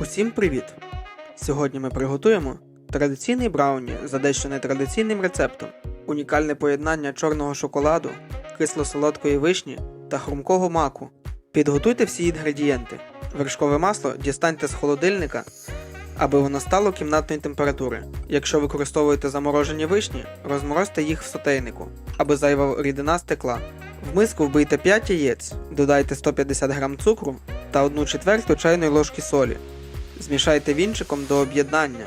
Усім привіт! Сьогодні ми приготуємо традиційний брауні за дещо нетрадиційним рецептом, унікальне поєднання чорного шоколаду, кисло-солодкої вишні та хрумкого маку. Підготуйте всі інгредієнти. Вершкове масло дістаньте з холодильника, аби воно стало кімнатної температури. Якщо використовуєте заморожені вишні, розморозьте їх в сотейнику, аби зайва рідина стекла. В миску вбийте 5 яєць, додайте 150 г цукру та 1 четверту чайної ложки солі. Змішайте вінчиком до об'єднання.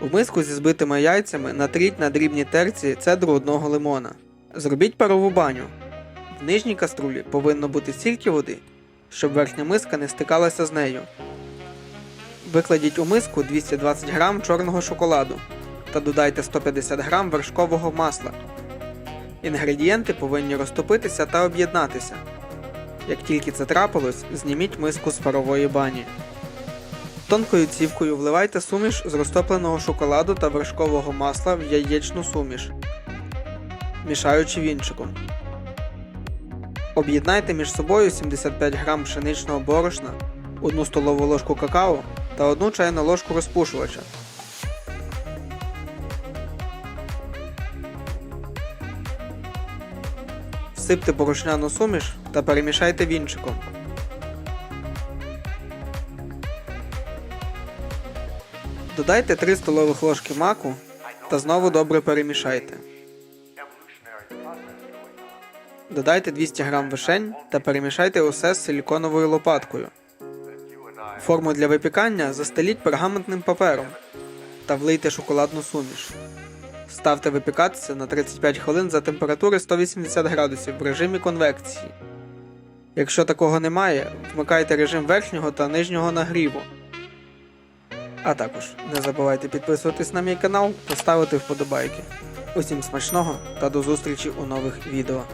У миску зі збитими яйцями натріть на дрібній терці цедру одного лимона. Зробіть парову баню. В нижній каструлі повинно бути стільки води, щоб верхня миска не стикалася з нею. Викладіть у миску 220 г чорного шоколаду та додайте 150 г вершкового масла. Інгредієнти повинні розтопитися та об'єднатися. Як тільки це трапилось, зніміть миску з парової бані. Тонкою цівкою вливайте суміш з розтопленого шоколаду та вершкового масла в яєчну суміш, мішаючи вінчиком. Об'єднайте між собою 75 г пшеничного борошна, 1 столову ложку какао та 1 чайну ложку розпушувача. Всипте борошняну суміш та перемішайте вінчиком. Додайте 3 столових ложки маку та знову добре перемішайте. Додайте 200 г вишень та перемішайте усе з силіконовою лопаткою. Форму для випікання застеліть пергаментним папером та влийте шоколадну суміш. Ставте випікатися на 35 хвилин за температури 180 градусів в режимі конвекції. Якщо такого немає, вмикайте режим верхнього та нижнього нагріву. А також не забувайте підписуватись на мій канал та ставити вподобайки. Усім смачного та до зустрічі у нових відео.